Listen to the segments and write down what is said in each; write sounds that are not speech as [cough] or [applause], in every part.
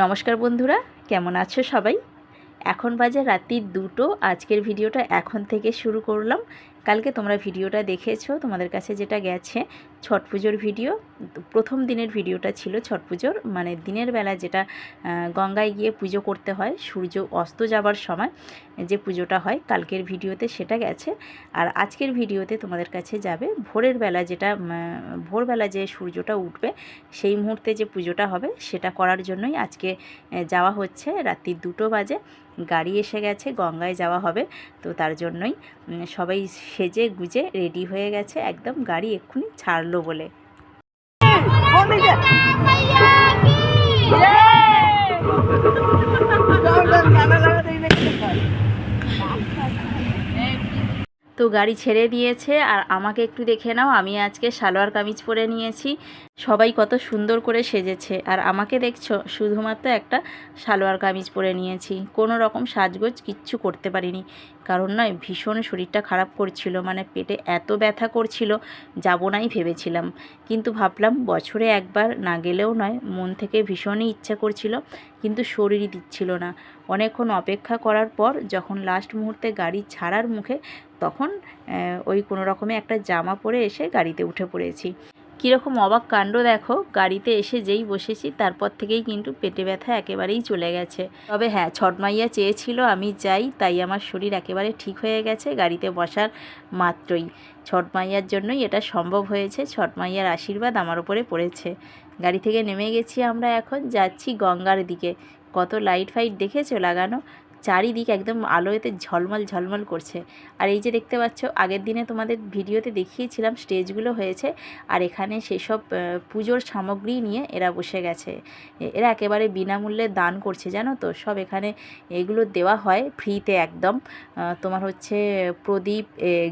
নমস্কার বন্ধুরা, কেমন আছো সবাই? এখন বাজে রাত্রি দুটো, আজকের ভিডিওটা এখন থেকে শুরু করলাম। কালকে তোমরা ভিডিওটা দেখেছ, তোমাদের কাছে যেটা গেছে, ছট পুজোর ভিডিও। প্রথম দিনের ভিডিওটা ছিল ছট পুজোর মানে দিনের বেলা যেটা গঙ্গায় গিয়ে পুজো করতে হয়, সূর্য অস্ত যাবার সময় যে পুজোটা হয়, কালকের ভিডিওতে সেটা গেছে। আর আজকের ভিডিওতে তোমাদের কাছে যাবে, ভোরের বেলা যেটা ভোরবেলা যে সূর্যটা উঠবে, সেই মুহূর্তে যে পুজোটা হবে, সেটা করার জন্যই আজকে যাওয়া হচ্ছে। রাত্রি দুটো বাজে, গাড়ি এসে গেছে, গঙ্গায় যাওয়া হবে। তো তার জন্যই সবাই সেজে গুজে রেডি হয়ে গেছে একদম গাড়ি এক্ষুনি ছাড়লো বলে তো গাড়ি ছেড়ে দিয়েছে আর আমাকে একটু দেখে নাও, আমি আজকে সালোয়ার কামিজ পরে নিয়েছি। সবাই কত সুন্দর করে সেজেছে আর আমাকে দেখছ, শুধুমাত্র একটা সালোয়ার কামিজ পরে নিয়েছি। কোনো রকম সাজগোজ কিচ্ছু করতে পারিনি। কারণ নয়, ভীষণ শরীরটা খারাপ করছিল মানে পেটে এত ব্যথা করছিল, যাব নাই ভেবেছিলাম। কিন্তু ভাবলাম বছরে একবার না গেলেও নয়, মন থেকে ভীষণই ইচ্ছা করছিল, কিন্তু শরীরই দিচ্ছিল না। অনেকক্ষণ অপেক্ষা করার পর, যখন লাস্ট মুহূর্তে গাড়ি ছাড়ার মুখে তখন ওই কোনো রকমে একটা জামা পরে এসে গাড়িতে উঠে পড়েছি। কীরকম অবাক কাণ্ড দেখো, গাড়িতে এসে যেই বসেছি তারপর থেকেই কিন্তু পেটে ব্যথা একেবারেই চলে গেছে। তবে হ্যাঁ ছটমাইয়া চেয়েছিল আমি যাই, তাই আমার শরীর একেবারে ঠিক হয়ে গেছে, গাড়িতে বসার মাত্রই। ছটমাইয়ার জন্যই এটা সম্ভব হয়েছে, ছটমাইয়ার আশীর্বাদ আমার উপরে পড়েছে। গাড়ি থেকে নেমে গেছি আমরা এখন, যাচ্ছি গঙ্গার দিকে। কত লাইট ফাইট দেখেছ লাগানো? চারিদিক একদম আলোতে ঝলমল ঝলমল করছে। আর এই যে দেখতে পাচ্ছ, আগের দিনে তোমাদের ভিডিওতে দেখিয়েছিলাম, স্টেজগুলো হয়েছে। আর এখানে সেসব পুজোর সামগ্রী নিয়ে এরা বসে গেছে। এরা একেবারে বিনামূল্যে দান করছে, জানো তো? সব এখানে এগুলো দেওয়া হয় ফ্রিতে একদম। তোমার হচ্ছে প্রদীপ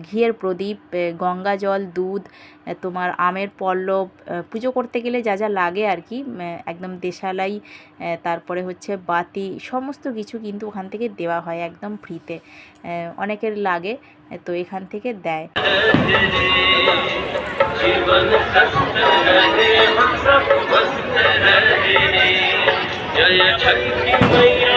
ঘিয়ের প্রদীপ গঙ্গা জল, দুধ তোমার আমের পল্লব পুজো করতে গেলে যা যা লাগে আর কি একদম দেশালাই তারপরে হচ্ছে বাতি, সমস্ত কিছু কিন্তু ওখান থেকে থেকে দেওয়া হয় একদম ফ্রিতে। অনেকের লাগে তো এখান থেকে দেয়। জয়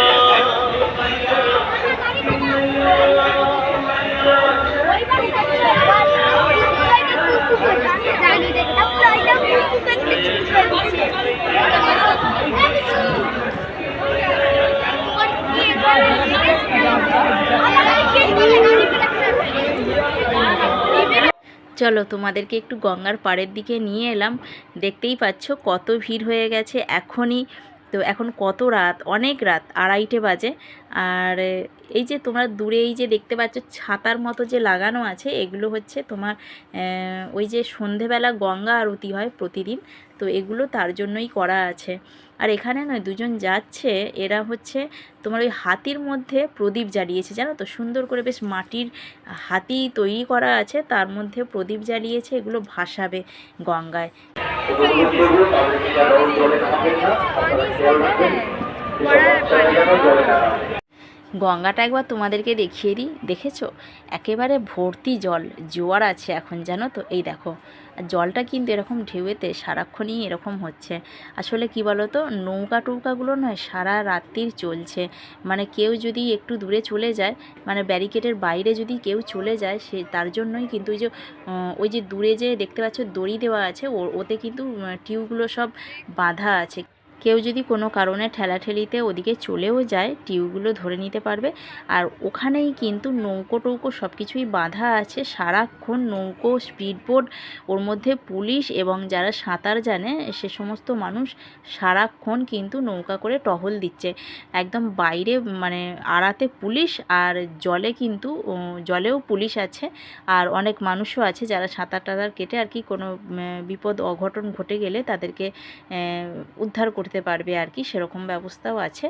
চলো তোমাদেরকে একটু গঙ্গার পাড়ের দিকে নিয়ে এলাম। দেখতেই পাচ্ছ কত ভিড় হয়ে গেছে এখনই। তো এখন কত রাত? অনেক রাত, আড়াইটে বাজে। আর এই যে তোমরা দূরে এই যে দেখতে পাচ্ছ ছাতার মতো যে লাগানো আছে, এগুলো হচ্ছে তোমার ওই যে সন্ধেবেলা গঙ্গা আরতি হয় প্রতিদিন। তো এগুলো তার জন্যই করা আছে। আর এখানে নয়, দুজন যাচ্ছে। এরা হচ্ছে তোমার ওই হাতির মধ্যে প্রদীপ জ্বালিয়েছে, জানো তো? সুন্দর করে বেশ মাটির হাতি তৈরি করা আছে, তার মধ্যে প্রদীপ জ্বালিয়েছে, এগুলো ভাসাবে গঙ্গায়। গঙ্গাটা একবার তোমাদেরকে দেখিয়ে দিই। দেখেছ? একেবারে ভর্তি জল, জোয়ার আছে এখন, জানো তো? এই দেখো জলটা কিন্তু এরকম ঢেউয়েতে সারাক্ষণই এরকম হচ্ছে। আসলে কি বলো তো নৌকা টৌকাগুলো নয়, সারা রাত্রির চলছে। মানে কেউ যদি একটু দূরে চলে যায় মানে ব্যারিকেডের বাইরে যদি কেউ চলে যায়, সে, তার জন্যই কিন্তু ওই যে ওই যে দূরে যে দেখতে পাচ্ছ, দড়ি দেওয়া আছে ওতে কিন্তু টিউবগুলো সব বাঁধা আছে। কেউ যদি কোনো কারণে ঠেলাঠেলিতে ওদিকে চলেও যায় টিউবগুলো ধরে নিতে পারবে। আর ওখানেই কিন্তু নৌকো টৌকো সব কিছুই বাঁধা আছে। সারাক্ষণ নৌকো, স্পিডবোট, ওর মধ্যে পুলিশ এবং যারা সাঁতার জানে, সে সমস্ত মানুষ সারাক্ষণ কিন্তু নৌকা করে টহল দিচ্ছে। একদম বাইরে মানে আড়াতে পুলিশ আর জলে কিন্তু জলেও পুলিশ আছে। আর অনেক মানুষও আছে যারা সাঁতার টাতার কেটে আর কি কোনো বিপদ, অঘটন ঘটে গেলে তাদেরকে উদ্ধার করতে পারবে আর কি সেরকম ব্যবস্থাও আছে।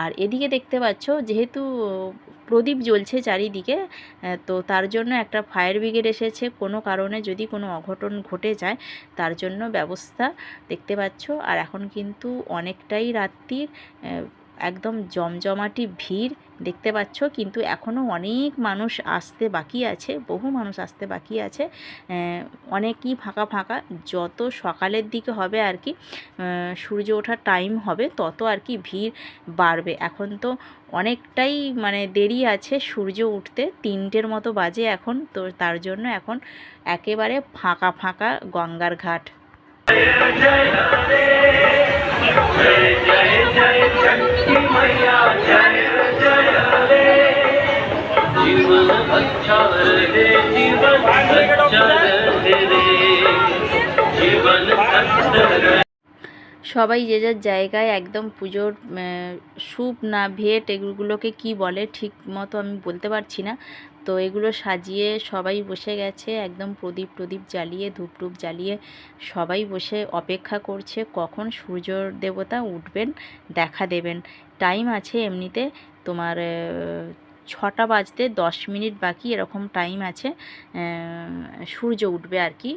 আর এদিকে দেখতে পাচ্ছ, যেহেতু প্রদীপ জ্বলছে চারিদিকে তো তার জন্য একটা ফায়ার ব্রিগেড এসেছে। কোনো কারণে যদি কোনো অঘটন ঘটে যায়, তার জন্য ব্যবস্থা দেখতে পাচ্ছ। আর এখন কিন্তু অনেকটাই রাত্রির একদম জমজমাটি ভিড়। দেখতে পাচ্ছ কিন্তু এখনও অনেক মানুষ আসতে বাকি আছে বহু মানুষ আসতে বাকি আছে অনেকই ফাঁকা ফাঁকা যত সকালের দিকে হবে আর কি সূর্য ওঠার টাইম হবে তত আর কি ভিড় বাড়বে এখন তো অনেকটাই মানে দেরি আছে সূর্য উঠতে তিনটের মতো বাজে এখন তো তার জন্য এখন একেবারে ফাঁকা ফাঁকা গঙ্গার ঘাট शक्ति मैया जय जय रे जीवन अच्छा रहे जीवन अच्छा रहे रे जीवन अच्छा रहे সবাই যে যার জায়গায় একদম পুজোর আহ, স্যুপ না ভেট এগুলোকে কি বলে ঠিক মতো আমি বলতে পারছি না তো এগুলো সাজিয়ে সবাই বসে গেছে, একদম প্রদীপ প্রদীপ জ্বালিয়ে, ধূপ টুপ জ্বালিয়ে সবাই বসে অপেক্ষা করছে কখন সূর্য দেবতা উঠবেন, দেখা দেবেন। টাইম আছে এমনিতে তোমার ছটা বাজতে দশ মিনিট বাকি, এরকম টাইম আছে সূর্য উঠবে আর কি।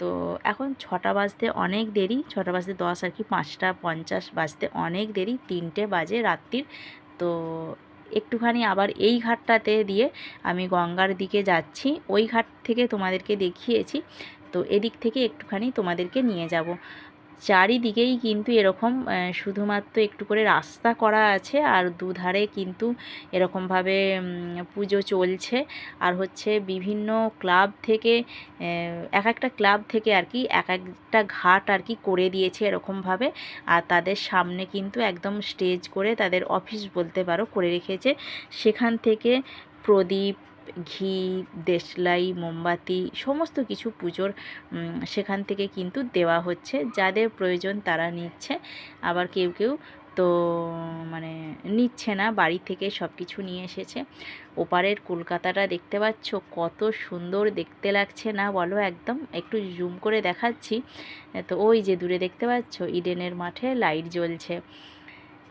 তো এখন ছটা বাজতে অনেক দেরি, ছটা বাজতে দশ আর কি, পাঁচটা পঞ্চাশ বাজতে অনেক দেরি, তিনটে বাজে রাত্রির। তো একটুখানি আবার এই ঘাটটাতে দিয়ে আমি গঙ্গার দিকে যাচ্ছি। ওই ঘাট থেকে তোমাদেরকে দেখিয়েছি। তো এদিক থেকে একটুখানি তোমাদেরকে নিয়ে যাব। চারিদিকেই কিন্তু এরকম শুধুমাত্র একটু করে রাস্তা করা আছে আর দুধারে কিন্তু এরকমভাবে পুজো চলছে। আর হচ্ছে বিভিন্ন ক্লাব থেকে এক একটা ক্লাব থেকে আর কি এক একটা ঘাট আর কি করে দিয়েছে এরকমভাবে। আর তাদের সামনে কিন্তু একদম স্টেজ করে তাদের অফিস বলতে পারো করে রেখেছে। সেখান থেকে প্রদীপ ঘি, দেশলাই, মোমবাতি, সমস্ত কিছু পুজোর সেখান থেকে কিন্তু দেওয়া হচ্ছে। যাদের প্রয়োজন তারা নিচ্ছে। আবার কেউ কেউ তো মানে নিচ্ছে না। বাড়ি থেকে সব কিছু নিয়ে এসেছে। ওপারের কলকাতাটা দেখতে পাচ্ছ? কত সুন্দর দেখতে লাগছে না বলো একদম? একটু জুম করে দেখাচ্ছি। তো ওই যে দূরে দেখতে পাচ্ছ? ইডেনের মাঠে লাইট জ্বলছে।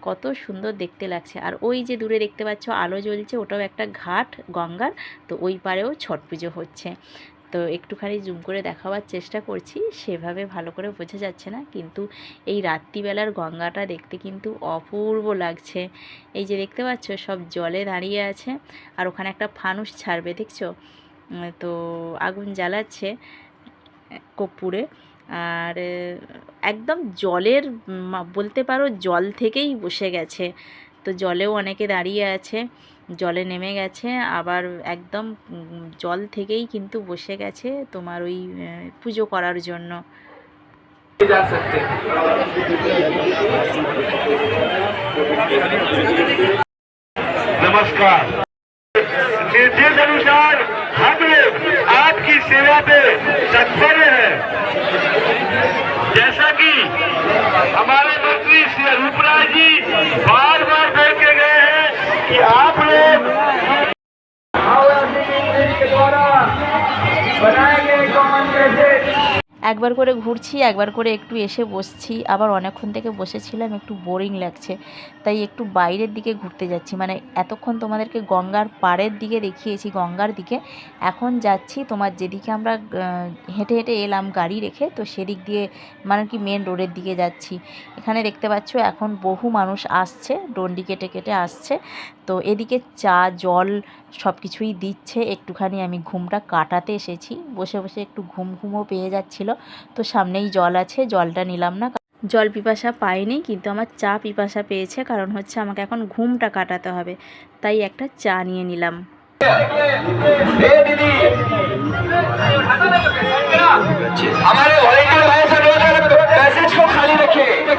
কত সুন্দর দেখতে লাগছে। আর ওই যে দূরে দেখতে পাচ্ছ, আলো জ্বলছে, ওটাও একটা ঘাট, গঙ্গার। তো ওই পারেও ছট পুজো হচ্ছে। তো একটুখানি জুম করে দেখাবার চেষ্টা করছি, সেভাবে ভালো করে বোঝা যাচ্ছে না। কিন্তু এই রাত্রিবেলার গঙ্গাটা দেখতে কিন্তু অপূর্ব লাগছে। এই যে দেখতে পাচ্ছ, সব জলে দাঁড়িয়ে আছে। আর ওখানে একটা ফানুস ছাড়বে, দেখছ? তো আগুন জ্বালাচ্ছে কর্পূরে আর, একদম জলের বলতে পারো জল থেকেই বসে গেছে। তো জলেও অনেকে দাঁড়িয়ে আছে, জলে নেমে গেছে, আবার একদম জল থেকেই কিন্তু বসে গেছে তোমার ওই পুজো করার জন্য। जा آپ کی سیوا پہ تتپر ہے۔ جیسا کہ ہمارے منتری شری روپ جی بار بار کر کے گئے ہیں کہ آپ نے کے একবার করে ঘুরছি, একবার করে একটু এসে বসছি। আবার অনেকক্ষণ থেকে বসেছিলাম, একটু বোরিং লাগছে। তাই একটু বাইরের দিকে ঘুরতে যাচ্ছি। মানে এতক্ষণ তোমাদেরকে গঙ্গার পাড়ের দিকে দেখিয়েছি, গঙ্গার দিকে। এখন যাচ্ছি তোমার যেদিকে আমরা হেঁটে হেঁটে এলাম গাড়ি রেখে, তো সেদিক দিয়ে মানে কি মেন রোডের দিকে যাচ্ছি। এখানে দেখতে পাচ্ছ, এখন বহু মানুষ আসছে ডন্ডি কেটে কেটে আসছে। তো এদিকে চা জল সব কিছুই দিচ্ছে একটুখানি আমি ঘুমটা কাটাতে এসেছি বসে বসে একটু ঘুম ঘুমও পেয়ে যাচ্ছিল তো সামনেই জল আছে জলটা নিলাম না জল পিপাসা পাইনি কিন্তু আমার চা পিপাসা পেয়েছে কারণ হচ্ছে আমাকে এখন ঘুমটা কাটাতে হবে তাই একটা চা নিয়ে নিলাম हमारे वॉलेंटियर भाई से रोज मैसेज को खाली रखें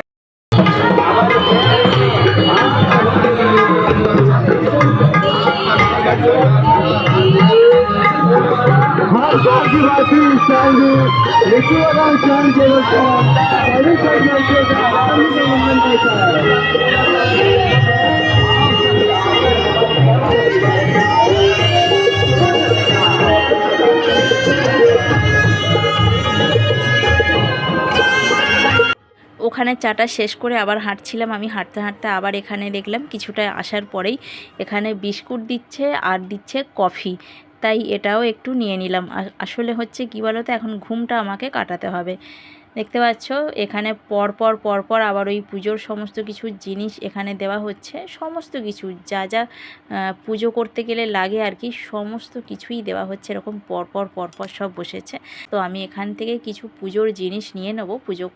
आदिवासी संघ लेखीवान संघ ওখানে চাটা শেষ করে আবার হাঁটছিলাম। আমি হাঁটতে হাঁটতে আবার এখানে দেখলাম কিছুটা আসার পরেই এখানে বিস্কুট দিচ্ছে আর দিচ্ছে কফি। তাই এটাও একটু নিয়ে নিলাম। আসলে হচ্ছে কী বলো তো এখন ঘুমটা আমাকে কাটাতে হবে। দেখতে পাচ্ছ, এখানে পরপর পরপর আবার ওই পুজোর সমস্ত কিছু জিনিস এখানে দেওয়া হচ্ছে। সমস্ত কিছু, যা যা পুজো করতে গেলে লাগে আর কি, সমস্ত কিছুই দেওয়া হচ্ছে। এরকম পরপর পরপর সব বসেছে। তো আমি এখান থেকে কিছু পুজোর জিনিস নিয়ে নেব। পুজো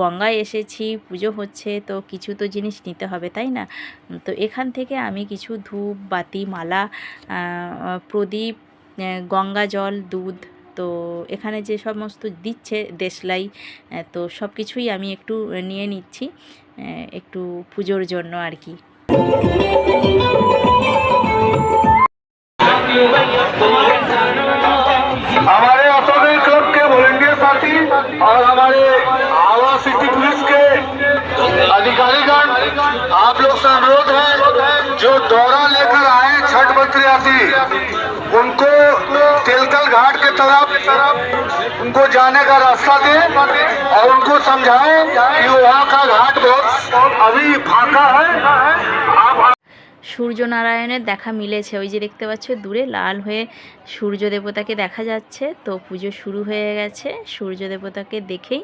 গঙ্গায় এসেছি, পুজো হচ্ছে, তো কিছু তো জিনিস নিতে হবে, তাই না? তো এখান থেকে আমি কিছু ধূপ, বাতি, মালা প্রদীপ গঙ্গা জল, দুধ, তো এখানে যে সমস্ত দিচ্ছে দেশলাই তো সব কিছুই আমি একটু নিয়ে নিচ্ছি একটু পুজোর জন্য আর কি। جانے کا راستہ دیں اور ان کو سمجھائیں کہ وہاں کا گھاٹ بہت ابھی پھاکا ہے۔ সূর্যনারায়ণের দেখা মিলেছে। ওই যে দেখতে পাচ্ছ, দূরে লাল হয়ে সূর্য দেবতাকে দেখা যাচ্ছে। তো পুজো শুরু হয়ে গেছে। সূর্য দেবতাকে দেখেই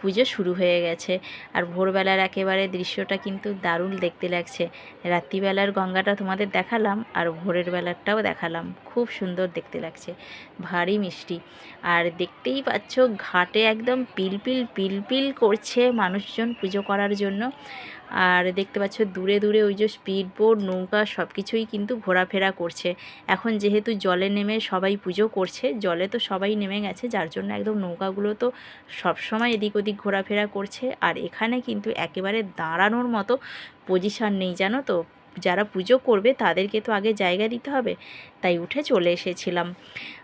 পুজো শুরু হয়ে গেছে। আর ভোরবেলার একেবারে দৃশ্যটা কিন্তু দারুণ দেখতে লাগছে। রাত্রিবেলার গঙ্গাটা তোমাদের দেখালাম আর ভোরের বেলারটাও দেখালাম। খুব সুন্দর দেখতে লাগছে। ভারী মিষ্টি। আর দেখতেই পাচ্ছ, ঘাটে একদম পিলপিল পিলপিল করছে মানুষজন পুজো করার জন্য। আর দেখতে পাচ্ছ দূরে দূরে ওই যে স্পিড বোট নৌকা সব কিছুই কিন্তু ঘোরাফেরা করছে। এখন যেহেতু জলে নেমে সবাই পুজো করছে, জলে তো সবাই নেমে গেছে, যার জন্য একদম নৌকাগুলো তো সবসময় এদিক ওদিক ঘোরাফেরা করছে। আর এখানে কিন্তু একেবারে দাঁড়ানোর মতো পজিশান নেই, জানো তো? যারা পুজো করবে তাদেরকে তো আগে জায়গা দিতে হবে তাই উঠে চলে এসেছিলাম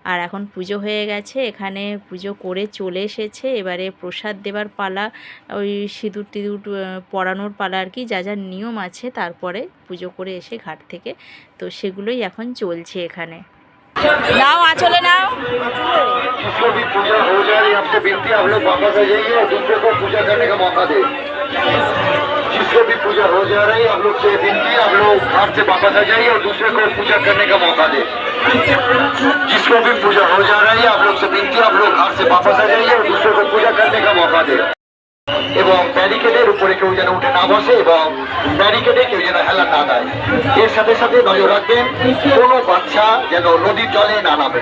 আর এখন পুজো হয়ে গেছে এখানে পুজো করে চলে এসেছে এবারে প্রসাদ দেবার পালা ওই সিঁদুর টিঁদুর আহ, পরানোর পালা আর কি যা যা নিয়ম আছে তারপরে পুজো করে এসে ঘাট থেকে তো সেগুলোই এখন চলছে এখানে নাও আঁচলে নাও जिसको भी पूजा हो जाए आपसे विनती है, आप लोग वापस आ जाइए और दूसरे को पूजा करने का मौका दे जिसको भी पूजा हो जा रही है आप लोग से विनती है, आप लोग घर से वापस आ जाइए और दूसरे को पूजा करने का मौका दे जिसको भी पूजा हो जा रही है आप लोग से विनती है, आप लोग घर से वापस आ जाइए और दूसरे को पूजा करने का मौका दे এবং ব্যারিকেডের উপরে কেউ যেন উঠে না বসে এবং ব্যারিকেডে কেউ যেন হেলা না দেয় এর সাথে সাথে নজর রাখবেন কোনো বাচ্চা যেন নদীর জলে না নামে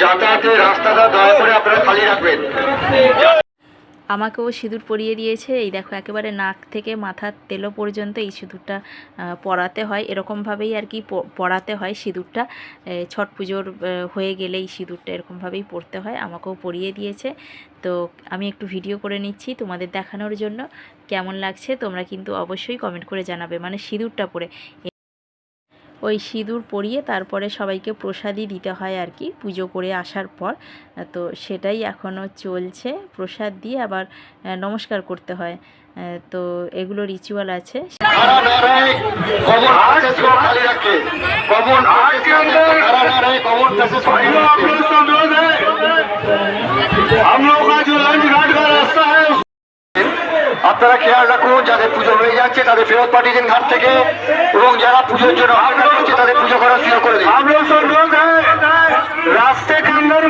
যাতায়াতের রাস্তাটা দয়া করে আপনারা খালি রাখবেন আমাকেও সিঁদুর পরিয়ে দিয়েছে। এই দেখো, একেবারে নাক থেকে মাথার তেলো পর্যন্ত এই সিঁদুরটা পরাতে হয়। এরকমভাবেই আর কি পরাতে হয় সিঁদুরটা। ছট পুজোর হয়ে গেলে এই সিঁদুরটা এরকমভাবেই পরতে হয়। আমাকেও পরিয়ে দিয়েছে। তো আমি একটু ভিডিও করে নিচ্ছি তোমাদের দেখানোর জন্য। কেমন লাগছে তোমরা কিন্তু অবশ্যই কমেন্ট করে জানাবে। মানে সিঁদুরটা পরে ওই সিঁদুর পরিয়ে তারপরে সবাইকে প্রসাদই দিতে হয় আর কি পুজো করে আসার পর তো সেটাই এখনও চলছে প্রসাদ দিয়ে আবার আহ, নমস্কার করতে হয় আহ, তো এগুলো রিচুয়াল আছে खड़ा ना रहे कॉमन प्लेसेस को खाली रखे कॉमन आज के अंदर खड़ा ना रहे कॉमन प्लेसेस को खाली रखे अनुरोध है हम लोग का जो लंच घाट का रास्ता है আপনারা খেয়াল রাখুন যাদের পুজো হয়ে যাচ্ছে তাদের ফেরত পাঠিয়েছেন ঘাট থেকে এবং যারা পুজোর জন্য হাঁটা করছে তাদের পুজো করা শুরু করে দিন हम लोग से अनुरोध है रास्ते के अंदर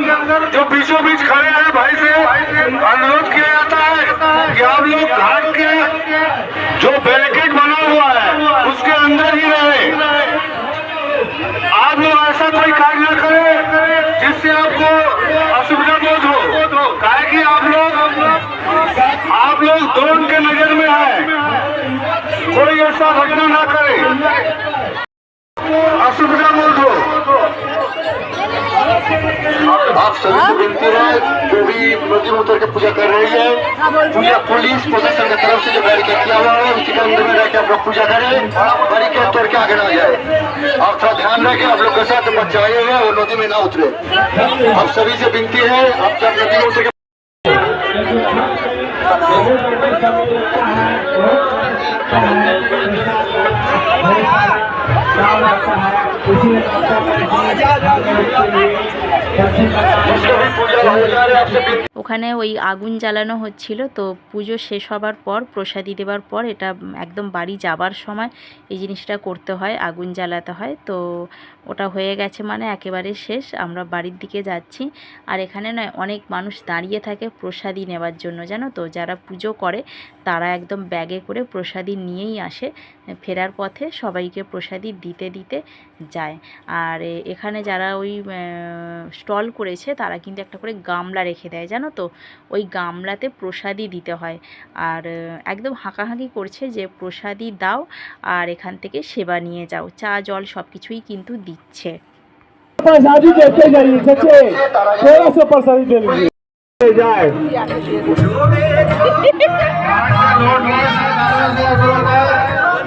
जो बीचों बीच खड़े हैं भाई से अनुरोध किया जाता है कि आप लोग घाट के जो बैरिकेड बना हुआ है उसके अंदर ही रहे आप लोग ऐसा कोई कार्य न करें जिससे आपको असुविधा बोध हो হিংসা ঘটনা না করে অসুবিধা বলবো آپ سبھی سے بنتی ہے جو بھی ندی موتر کی پوجا کر رہی ہے۔ پوجا پولیس پروشاسن کی طرف سے جو بیریکیڈ کیا ہوا ہے، اسی کے اندر میں رہ کے آپ لوگ پوجا کریں۔ بیریکیڈ توڑ کے آگے نہ جائے آپ تھوڑا دھیان رکھیں، آپ لوگ کے ساتھ بچہ آئے ہوئے وہ ندی میں نہ اترے۔ آپ سبھی سے بنتی ہے، آپ جب ندی موتر کے आप जब नदी में उतर के जिसको भी पूजा हो जा रहे हैं आपसे विनती ওখানে ওই আগুন জ্বালানো হচ্ছিল তো পুজো শেষ হবার পর প্রসাদি দেওয়ার পর এটা একদম বাড়ি যাবার সময় এই জিনিসটা করতে হয় আগুন জ্বালাতে হয় তো ওটা হয়ে গেছে মানে একেবারে শেষ আমরা বাড়ির দিকে যাচ্ছি আর এখানে নয় অনেক মানুষ দাঁড়িয়ে থাকে প্রসাদি নেওয়ার জন্য জানো তো যারা পুজো করে তারা একদম ব্যাগে করে প্রসাদি নিয়েই আসে ফেরার পথে সবাইকে প্রসাদি দিতে দিতে যায় আর এ- এখানে যারা ওই স্টল করেছে তারা কিন্তু একটা করে গামলা রেখে দেয় জানো তো ওই গামলাতে প্রসাদি দিতে হয় আর আহ, একদম হাঁকাহাঁকি করছে যে প্রসাদি দাও আর এখান থেকে সেবা নিয়ে যাও চা জল সব কিছুই কিন্তু দিচ্ছে प्रसादी देते जाइए सच्चे थोड़ा सा प्रसादी दे लीजिए जाए [laughs]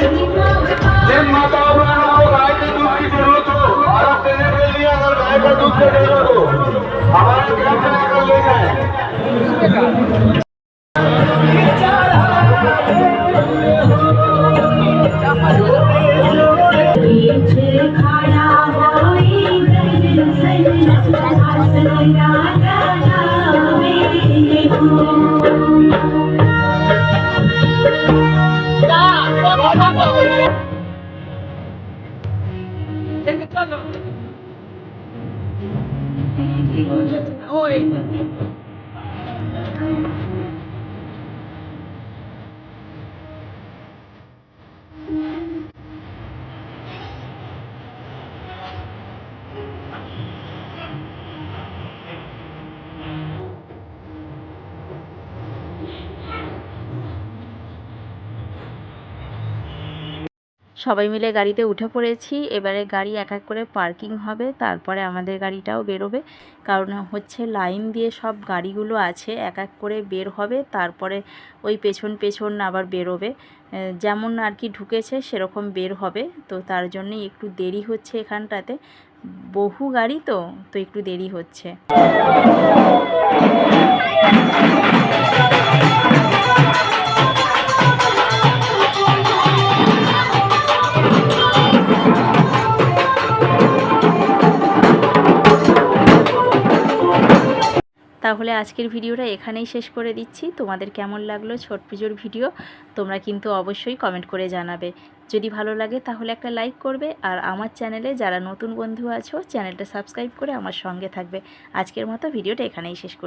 जिन माताओं बहनों को गाय के दूध की जरूरत हो भारत देने के लिए अगर गाय का दूध की जरूरत हो हमारे ग्राम से लेकर ले जाए সবাই মিলে গাড়িতে উঠে পড়েছি। এবারে গাড়ি এক এক করে পার্কিং হবে। তারপরে আমাদের গাড়িটাও বেরোবে। কারণ হচ্ছে লাইন দিয়ে সব গাড়িগুলো আছে। এক এক করে বের হবে। তারপরে ওই পেছন পেছন আবার বেরোবে। যেমন আর কি ঢুকেছে, সেরকম বের হবে। তো তার জন্যই একটু দেরি হচ্ছে এখানটাতে। বহু গাড়ি তো তো একটু দেরি হচ্ছে। তাহলে আজকের ভিডিওটা এখানেই শেষ করে দিচ্ছি। তোমাদের কেমন লাগল ছট পুজোর ভিডিও তোমরা কিন্তু অবশ্যই কমেন্ট করে জানাবে। যদি ভালো লাগে তাহলে একটা লাইক করবে আর আমার চ্যানেলে যারা নতুন বন্ধু আছো, চ্যানেলটা সাবস্ক্রাইব করে আমার সঙ্গে থাকবে। আজকের মতো ভিডিওটা এখানেই শেষ